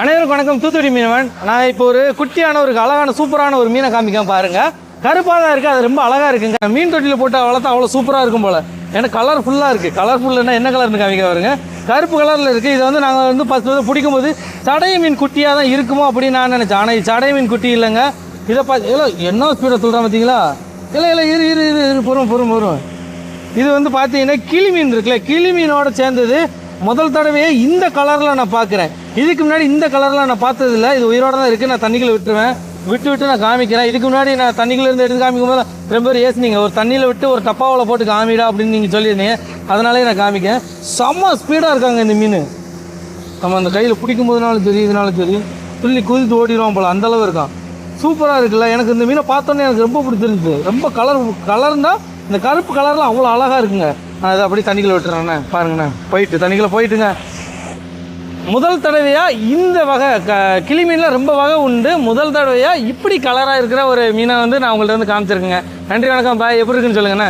அனைவருக்கும் வணக்கம். தூத்துக்குடி மீனவன். நான் இப்போ ஒரு குட்டியான ஒரு அழகான சூப்பரான ஒரு மீனை காமிக்க பாருங்க. கருப்பாக தான் இருக்குது அது ரொம்ப அழகாக இருக்குங்க. மீன் தொட்டியில் போட்டு வளர்த்தா அவ்வளோ சூப்பராக இருக்கும் போல. ஏன்னா கலர் ஃபுல்லாக இருக்குது கலர்ஃபுல்லுன்னா என்ன கலர்னு காமிக்க பாருங்க. கருப்பு கலரில் இருக்குது இதை வந்து நாங்கள் வந்து ஃபஸ்ட் வந்து பிடிக்கும் போது சடைய மீன் குட்டியாக தான் இருக்குமோ அப்படின்னு நான் நினச்சேன். ஆனால் இது சடைய மீன் குட்டி இல்லைங்க. இதை பார்த்து இல்லை என்ன ஸ்பீடாக சொல்கிறேன் பார்த்தீங்களா இல்லை இல்லை இரு இரு இரு இரு பொறும் பொறும் பொறும். இது வந்து பார்த்தீங்கன்னா கிளி மீன் இருக்குல்ல கிளி மீனோட சேர்ந்தது முதல் தடவையே இந்த கலரில் நான் பார்க்குறேன். இதுக்கு முன்னாடி இந்த கலரில் நான் பார்த்ததில்ல. இது உயிரோட தான் இருக்குது நான் தண்ணிக்குள்ளே விட்டுருவேன். விட்டு விட்டு நான் காமிக்கிறேன். இதுக்கு முன்னாடி நான் தண்ணிக்குள்ள இருந்து எடுத்து காமிக்கும் போது ரொம்ப பேர் ஏசுனீங்க. ஒரு தண்ணியில் விட்டு ஒரு டப்பாவில் போட்டு காமிடா அப்படின்னு நீங்கள் சொல்லியிருந்தீங்க. அதனாலே நான் காமிக்கேன் செம்ம ஸ்பீடாக இருக்காங்க இந்த மீன். நம்ம அந்த கையில் பிடிக்கும் போதுனாலும் சரி இதனாலும் சரி துள்ளி குதித்து ஓடிடுவோம் போல். அந்த அளவு இருக்கான். சூப்பராக இருக்குல்ல. எனக்கு இந்த மீனை பார்த்தோன்னே எனக்கு ரொம்ப பிடிச்சிருந்துச்சு. ரொம்ப கலர் கலர்னா இந்த கருப்பு கலரில் அவ்வளோ அழகாக இருக்குங்க. நான் இதை அப்படியே தண்ணிக்குள்ளே விட்டுறேண்ணே பாருங்கண்ணே. போயிட்டு தண்ணிக்குள்ளே போயிட்டுங்க. முதல் தடவையாக இந்த வகை க கிளி ரொம்ப வகை உண்டு. முதல் தடவையாக இப்படி கலராக இருக்கிற ஒரு மீனை வந்து நான் உங்கள்கிட்ட வந்து காமிச்சிருக்கேங்க. நன்றி வணக்கம் பாய் எப்படி இருக்குன்னு சொல்லுங்கண்ணே.